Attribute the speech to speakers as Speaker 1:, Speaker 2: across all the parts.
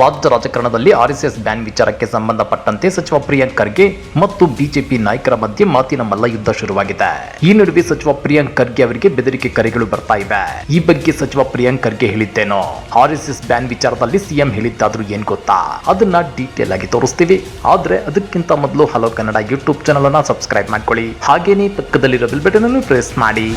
Speaker 1: ರಾಜ್ಯ ರಾಜಕಾರಣದಲ್ಲಿ RSS ban ವಿಚಾರಕ್ಕೆ ಸಂಬಂಧಪಟ್ಟಂತೆ ಸಚಿವ ಪ್ರಿಯಾಂಕ್ ಖರ್ಗೆ ಮತ್ತು ಬಿಜೆಪಿ ನಾಯಕರ ಮಧ್ಯೆ ಮಾತಿನ ಮಲ್ಲಯುದ್ಧ ಶುರುವಾಗಿದೆ. ಈ ನಡುವೆ ಸಚಿವ ಪ್ರಿಯಾಂಕ್ ಖರ್ಗೆ ಅವರಿಗೆ ಬೆದರಿಕೆ ಕರೆಗಳು ಬರ್ತಾ ಇವೆ. ಈ ಬಗ್ಗೆ ಸಚಿವ ಪ್ರಿಯಾಂಕ್ ಖರ್ಗೆ ಹೇಳಿದ್ದೇನೋ? ಆರ್ಎಸ್ಎಸ್ ಬ್ಯಾನ್ ವಿಚಾರದಲ್ಲಿ ಸಿಎಂ ಹೇಳಿದ್ದಾದ್ರೂ ಏನ್ ಗೊತ್ತಾ? ಅದನ್ನ ಡೀಟೇಲ್ ಆಗಿ ತೋರಿಸ್ತೀವಿ. ಆದ್ರೆ ಅದಕ್ಕಿಂತ ಮೊದಲು ಹಲೋ ಕನ್ನಡ ಯೂಟ್ಯೂಬ್ ಚಾನಲ್ ಅನ್ನ ಸಬ್ಸ್ಕ್ರೈಬ್ ಮಾಡ್ಕೊಳ್ಳಿ. ಹಾಗೇನೇ ಪಕ್ಕದಲ್ಲಿರೋ ಬೆಲ್ ಬಟನ್ ಅನ್ನು ಪ್ರೆಸ್ ಮಾಡಿ.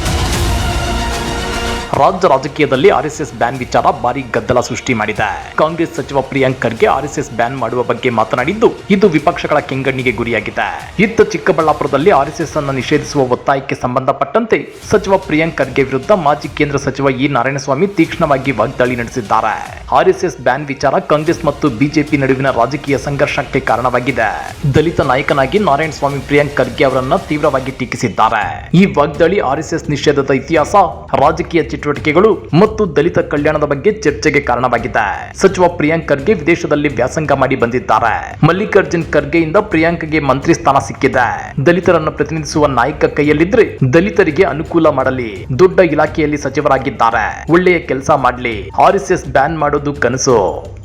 Speaker 1: ರಾಜ್ಯ ರಾಜಕೀಯದಲ್ಲಿ ಆರ್ಎಸ್ಎಸ್ ಬ್ಯಾನ್ ವಿಚಾರ ಭಾರಿ ಗದ್ದಲ ಸೃಷ್ಟಿ ಮಾಡಿದೆ. ಕಾಂಗ್ರೆಸ್ ಸಚಿವ ಪ್ರಿಯಾಂಕ್ ಖರ್ಗೆ ಆರ್ಎಸ್ಎಸ್ ಬ್ಯಾನ್ ಮಾಡುವ ಬಗ್ಗೆ ಮಾತನಾಡಿದ್ದು ಇದು ವಿಪಕ್ಷಗಳ ಕೆಂಗಣ್ಣಿಗೆ ಗುರಿಯಾಗಿದೆ. ಇತ್ತ ಚಿಕ್ಕಬಳ್ಳಾಪುರದಲ್ಲಿ ಆರ್ಎಸ್ಎಸ್ ಅನ್ನು ನಿಷೇಧಿಸುವ ಒತ್ತಾಯಕ್ಕೆ ಸಂಬಂಧಪಟ್ಟಂತೆ ಸಚಿವ ಪ್ರಿಯಾಂಕ್ ಖರ್ಗೆ ವಿರುದ್ಧ ಮಾಜಿ ಕೇಂದ್ರ ಸಚಿವ ಇ ನಾರಾಯಣಸ್ವಾಮಿ ತೀಕ್ಷ್ಣವಾಗಿ ವಾಗ್ದಾಳಿ ನಡೆಸಿದ್ದಾರೆ. ಆರ್ಎಸ್ಎಸ್ ಬ್ಯಾನ್ ವಿಚಾರ ಕಾಂಗ್ರೆಸ್ ಮತ್ತು ಬಿಜೆಪಿ ನಡುವಿನ ರಾಜಕೀಯ ಸಂಘರ್ಷಕ್ಕೆ ಕಾರಣವಾಗಿದೆ. ದಲಿತ ನಾಯಕನಾಗಿ ನಾರಾಯಣಸ್ವಾಮಿ ಪ್ರಿಯಾಂಕ್ ಖರ್ಗೆ ಅವರನ್ನು ತೀವ್ರವಾಗಿ ಟೀಕಿಸಿದ್ದಾರೆ. ಈ ವಾಗ್ದಾಳಿ ಆರ್ಎಸ್ಎಸ್ ನಿಷೇಧದ ಇತಿಹಾಸ ರಾಜಕೀಯ ಚಟುವಟಿಕೆಗಳು ಮತ್ತು ದಲಿತ ಕಲ್ಯಾಣದ ಬಗ್ಗೆ ಚರ್ಚೆಗೆ ಕಾರಣವಾಗಿದೆ. ಸಚಿವ ಪ್ರಿಯಾಂಕ್ ಖರ್ಗೆ ವಿದೇಶದಲ್ಲಿ ವ್ಯಾಸಂಗ ಮಾಡಿ ಬಂದಿದ್ದಾರೆ. ಮಲ್ಲಿಕಾರ್ಜುನ್ ಖರ್ಗೆಯಿಂದ ಪ್ರಿಯಾಂಕ್ಗೆ ಮಂತ್ರಿ ಸ್ಥಾನ ಸಿಕ್ಕಿದೆ. ದಲಿತರನ್ನು ಪ್ರತಿನಿಧಿಸುವ ನಾಯಕ ಕೈಯಲ್ಲಿದ್ರೆ ದಲಿತರಿಗೆ ಅನುಕೂಲ ಮಾಡಲಿ. ದೊಡ್ಡ ಇಲಾಖೆಯಲ್ಲಿ ಸಚಿವರಾಗಿದ್ದಾರೆ. ಒಳ್ಳೆಯ ಕೆಲಸ ಮಾಡಲಿ. ಎಸ್ ಬ್ಯಾನ್ ಮಾಡೋದು ಕನಸು.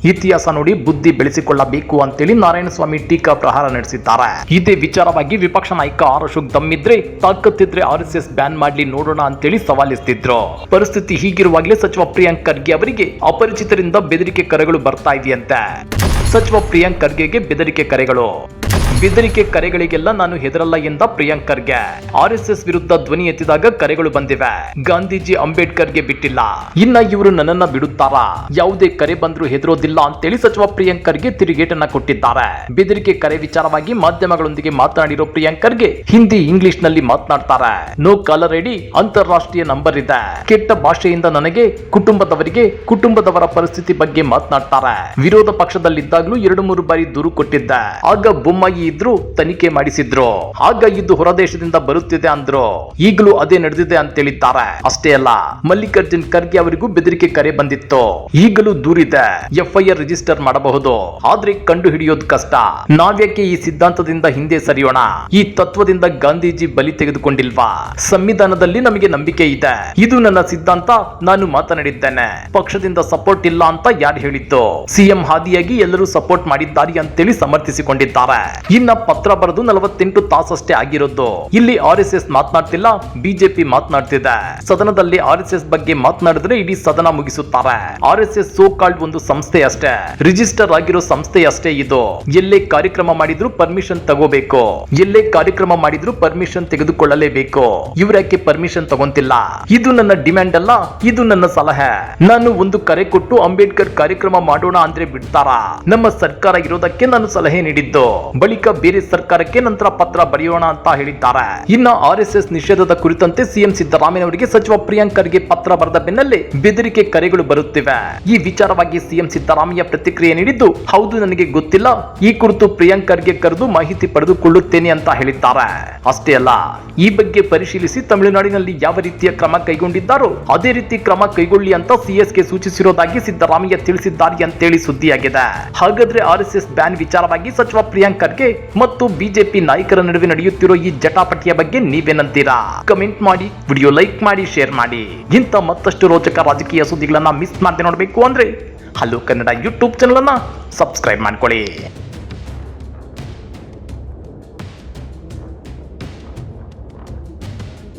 Speaker 1: ಇತಿಹಾಸ ನೋಡಿ ಬುದ್ಧಿ ಬೆಳೆಸಿಕೊಳ್ಳಬೇಕು ಅಂತೇಳಿ ನಾರಾಯಣಸ್ವಾಮಿ ಟೀಕಾ ಪ್ರಹಾರ ನಡೆಸಿದ್ದಾರೆ. ಇದೇ ವಿಚಾರವಾಗಿ ವಿಪಕ್ಷ ನಾಯಕ ಆರ್ ಅಶೋಕ್ ದಮ್ಮಿದ್ರೆ, ತಾಕತ್ತಿದ್ರೆ ಆರ್ ಎಸ್ ಎಸ್ ಬ್ಯಾನ್ ಮಾಡ್ಲಿ ನೋಡೋಣ ಅಂತೇಳಿ ಸವಾಲಿಸ್ತಿದ್ರು ಪರಿಸ್ಥಿತಿ ಹೀಗಿರುವಾಗಲೇ ಸಚಿವ ಪ್ರಿಯಾಂಕ್ ಖರ್ಗೆ ಅವರಿಗೆ ಅಪರಿಚಿತರಿಂದ ಬೆದರಿಕೆ ಕರೆಗಳು ಬರ್ತಾ ಇದೆಯಂತೆ. ಸಚಿವ ಪ್ರಿಯಾಂಕ್ ಖರ್ಗೆಗೆ ಬೆದರಿಕೆ ಕರೆಗಳು. ಬೆದರಿಕೆ ಕರೆಗಳಿಗೆಲ್ಲ ನಾನು ಹೆದರಲ್ಲ ಎಂದ ಪ್ರಿಯಾಂಕರ್ಗೆ. ಆರ್ ಎಸ್ ಎಸ್ ವಿರುದ್ಧ ಧ್ವನಿ ಎತ್ತಿದಾಗ ಕರೆಗಳು ಬಂದಿವೆ. ಗಾಂಧೀಜಿ ಅಂಬೇಡ್ಕರ್ಗೆ ಬಿಟ್ಟಿಲ್ಲ. ಇನ್ನ ಇವರು ನನ್ನನ್ನ ಬಿಡುತ್ತಾರಾ? ಯಾವುದೇ ಕರೆ ಬಂದ್ರು ಹೆದರೋದಿಲ್ಲ ಅಂತೇಳಿ ಸಚಿವ ಪ್ರಿಯಾಂಕರ್ಗೆ ತಿರುಗೇಟನ್ನ ಕೊಟ್ಟಿದ್ದಾರೆ. ಬೆದರಿಕೆ ಕರೆ ವಿಚಾರವಾಗಿ ಮಾಧ್ಯಮಗಳೊಂದಿಗೆ ಮಾತನಾಡಿರೋ ಪ್ರಿಯಾಂಕರ್ಗೆ ಹಿಂದಿ ಇಂಗ್ಲಿಷ್ನಲ್ಲಿ ಮಾತನಾಡ್ತಾರೆ. ನೋ ಕಾಲರ್ ಐಡಿ ಅಂತಾರಾಷ್ಟ್ರೀಯ ನಂಬರ್ ಇದೆ. ಕೆಟ್ಟ ಭಾಷೆಯಿಂದ ನನಗೆ ಕುಟುಂಬದವರಿಗೆ ಕುಟುಂಬದವರ ಪರಿಸ್ಥಿತಿ ಬಗ್ಗೆ ಮಾತನಾಡ್ತಾರೆ. ವಿರೋಧ ಪಕ್ಷದಲ್ಲಿದ್ದಾಗಲೂ ಎರಡು, ಮೂರು ಬಾರಿ ದೂರು ಕೊಟ್ಟಿದ್ದೆ. ಆಗ ಬೊಮ್ಮಾಯಿ ಇದ್ರು ತನಿಖೆ ಮಾಡಿಸಿದ್ರು. ಆಗ ಇದು ಹೊರದೇಶದಿಂದ ಬರುತ್ತಿದೆ ಅಂದ್ರು. ಈಗಲೂ ಅದೇ ನಡೆದಿದೆ ಅಂತ ಹೇಳಿದ್ದಾರೆ ಅಷ್ಟೇ ಅಲ್ಲ, ಮಲ್ಲಿಕಾರ್ಜುನ್ ಖರ್ಗೆ ಅವರಿಗೂ ಬೆದರಿಕೆ ಕರೆ ಬಂದಿತ್ತು. ಈಗಲೂ ದೂರಿದೆ. ಎಫ್ಐಆರ್ ರಿಜಿಸ್ಟರ್ ಮಾಡಬಹುದು. ಆದ್ರೆ ಕಂಡು ಹಿಡಿಯೋದು ಕಷ್ಟ. ನಾವ್ಯಾಕೆ ಈ ಸಿದ್ಧಾಂತದಿಂದ ಹಿಂದೆ ಸರಿಯೋಣ? ಈ ತತ್ವದಿಂದ ಗಾಂಧೀಜಿ ಬಲಿ ತೆಗೆದುಕೊಂಡಿಲ್ವಾ? ಸಂವಿಧಾನದಲ್ಲಿ ನಮಗೆ ನಂಬಿಕೆ ಇದೆ. ಇದು ನನ್ನ ಸಿದ್ಧಾಂತ. ನಾನು ಮಾತನಾಡಿದ್ದೇನೆ. ಪಕ್ಷದಿಂದ ಸಪೋರ್ಟ್ ಇಲ್ಲ ಅಂತ ಯಾರು ಹೇಳಿದ್ದು? ಸಿಎಂ ಹಾದಿಯಾಗಿ ಎಲ್ಲರೂ ಸಪೋರ್ಟ್ ಮಾಡಿದ್ದಾರೆ ಅಂತೇಳಿ ಸಮರ್ಥಿಸಿಕೊಂಡಿದ್ದಾರೆ. ಇನ್ನ ಪತ್ರ ಬರೆದು ನಲವತ್ತೆಂಟು ತಾಸಷ್ಟೇ ಆಗಿರೋದು. ಇಲ್ಲಿ ಆರ್ ಎಸ್ ಎಸ್ ಮಾತನಾಡ್ತಿಲ್ಲ ಬಿಜೆಪಿ ಮಾತನಾಡ್ತಿದೆ. ಸದನದಲ್ಲಿ ಆರ್ ಎಸ್ ಎಸ್ ಬಗ್ಗೆ ಮಾತನಾಡಿದ್ರೆ ಇಡೀ ಸದನ ಮುಗಿಸುತ್ತಾರೆ. R S S so called ಒಂದು ಸಂಸ್ಥೆ ಅಷ್ಟೇ. ರಿಜಿಸ್ಟರ್ ಆಗಿರೋ ಸಂಸ್ಥೆ ಅಷ್ಟೇ ಇದು. ಎಲ್ಲೇ ಕಾರ್ಯಕ್ರಮ ಮಾಡಿದ್ರು ಪರ್ಮಿಷನ್ ತಗೋಬೇಕು. ಎಲ್ಲೇ ಕಾರ್ಯಕ್ರಮ ಮಾಡಿದ್ರು ಪರ್ಮಿಷನ್ ತೆಗೆದುಕೊಳ್ಳಲೇಬೇಕು. ಇವ್ರ್ಯಾಕೆ ಪರ್ಮಿಷನ್ ತಗೊಂತಿಲ್ಲ? ಇದು ನನ್ನ ಡಿಮ್ಯಾಂಡ್ ಅಲ್ಲ, ಇದು ನನ್ನ ಸಲಹೆ. ನಾನು ಒಂದು ಕರೆ ಕೊಟ್ಟು ಅಂಬೇಡ್ಕರ್ ಕಾರ್ಯಕ್ರಮ ಮಾಡೋಣ ಅಂದ್ರೆ ಬಿಡ್ತಾರಾ? ನಮ್ಮ ಸರ್ಕಾರ ಇರೋದಕ್ಕೆ ನಾನು ಸಲಹೆ ನೀಡಿದ್ದು. ಬಳಿಕ ಬೇರೆ ಸರ್ಕಾರಕ್ಕೆ ನಂತರ ಪತ್ರ ಬರೆಯೋಣ ಅಂತ ಹೇಳಿದ್ದಾರೆ. ಇನ್ನ ಆರ್ ಎಸ್ ನಿಷೇಧದ ಕುರಿತಂತೆ ಸಿಎಂ ಸಿದ್ದರಾಮಯ್ಯನವರಿಗೆ ಸಚಿವ ಪ್ರಿಯಾಂಕ್ ಪತ್ರ ಬರೆದ ಬೆನ್ನಲ್ಲೇ ಬೆದರಿಕೆ ಕರೆಗಳು ಬರುತ್ತಿವೆ. ಈ ವಿಚಾರವಾಗಿ ಸಿಎಂ ಸಿದ್ದರಾಮಯ್ಯ ಪ್ರತಿಕ್ರಿಯೆ ನೀಡಿದ್ದು, ಹೌದು, ನನಗೆ ಗೊತ್ತಿಲ್ಲ. ಈ ಕುರಿತು ಪ್ರಿಯಾಂಕ್ ಖರ್ಗೆ ಕರೆದು ಮಾಹಿತಿ ಪಡೆದುಕೊಳ್ಳುತ್ತೇನೆ ಅಂತ ಹೇಳಿದ್ದಾರೆ. ಅಷ್ಟೇ ಅಲ್ಲ, ಈ ಬಗ್ಗೆ ಪರಿಶೀಲಿಸಿ ತಮಿಳುನಾಡಿನಲ್ಲಿ ಯಾವ ರೀತಿಯ ಕ್ರಮ ಕೈಗೊಂಡಿದ್ದಾರೋ, ಅದೇ ರೀತಿ ಕ್ರಮ ಕೈಗೊಳ್ಳಿ ಅಂತ ಸಿಎಸ್ಗೆ ಸೂಚಿಸಿರೋದಾಗಿ ಸಿದ್ದರಾಮಯ್ಯ ತಿಳಿಸಿದ್ದಾರೆ ಅಂತೇಳಿ ಸುದ್ದಿಯಾಗಿದೆ. ಹಾಗಾದ್ರೆ ಆರ್ ಎಸ್ ಎಸ್ ಬ್ಯಾನ್ ವಿಚಾರವಾಗಿ ಸಚಿವ ಪ್ರಿಯಾಂಕ್ ಖರ್ಗೆ ಮತ್ತು ಬಿಜೆಪಿ ನಾಯಕರ ನಡುವೆ ನಡೆಯುತ್ತಿರೋ ಈ ಜಟಾಪಟಿಯ ಬಗ್ಗೆ ನೀವೇನಂತೀರಾ? ಕಮೆಂಟ್ ಮಾಡಿ ವಿಡಿಯೋ ಲೈಕ್ ಮಾಡಿ ಶೇರ್ ಮಾಡಿ. ಇಂಥ ಮತ್ತಷ್ಟು ರೋಚಕ ರಾಜಕೀಯ ಸುದ್ದಿಗಳನ್ನ ಮಿಸ್ ಮಾಡದೆ ನೋಡಬೇಕು ಅಂದ್ರೆ ಹಲೋ ಕನ್ನಡ ಯೂಟ್ಯೂಬ್ ಚಾನಲ್ ಅನ್ನ ಸಬ್ಸ್ಕ್ರೈಬ್ ಮಾಡ್ಕೊಳ್ಳಿ.